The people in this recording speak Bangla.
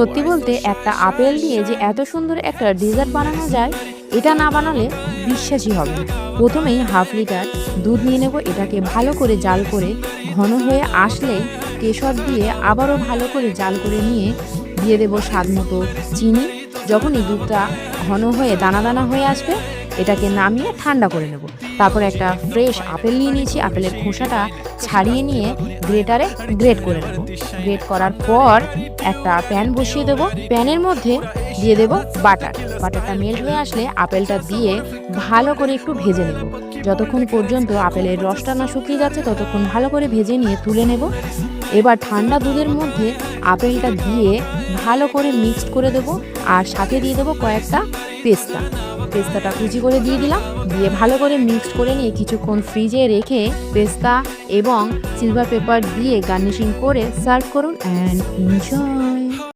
সত্যি বলতে একটা আপেল দিয়ে যে এত সুন্দর একটা ডেজার্ট বানানো যায়, এটা না বানালে বিশ্বাসই হবে প্রথমেই হাফ লিটার দুধ নিয়ে নেব, এটাকে ভালো করে জাল করে ঘন হয়ে আসলে কেশর দিয়ে আবারও ভালো করে জাল করে নিয়ে দিয়ে দেবো স্বাদ মতো চিনি। যখনই দুধটা ঘন হয়ে দানা দানা হয়ে আসবে, এটাকে নামিয়ে ঠান্ডা করে নেব। তারপর একটা ফ্রেশ আপেল নিয়ে নিয়েছি, আপেলের খোসাটা ছাড়িয়ে নিয়ে গ্রেটারে গ্রেট করে নেব। গ্রেট করার পর একটা প্যান বসিয়ে দেবো। প্যানের মধ্যে দিয়ে দেবো বাটার। বাটারটা মেল্ট হয়ে আসলে আপেলটা দিয়ে ভালো করে একটু ভেজে নেব। যতক্ষণ পর্যন্ত আপেলের রসটা না শুকিয়ে যাচ্ছে, ততক্ষণ ভালো করে ভেজে নিয়ে তুলে নেব। এবার ঠান্ডা দুধের মধ্যে আপেলটা দিয়ে ভালো করে মিক্সড করে দেবো। আর সাথে দিয়ে দেবো কয়েকটা পেস্তা। পেস্তাটা কুচি করে দিয়ে দিলাম। দিয়ে ভালো করে মিক্সড করে নিয়ে কিছুক্ষণ ফ্রিজে রেখে পেস্তা এবং সিলভার পেপার দিয়ে গার্নিশিং করে সার্ভ করুন অ্যান্ড এনজয়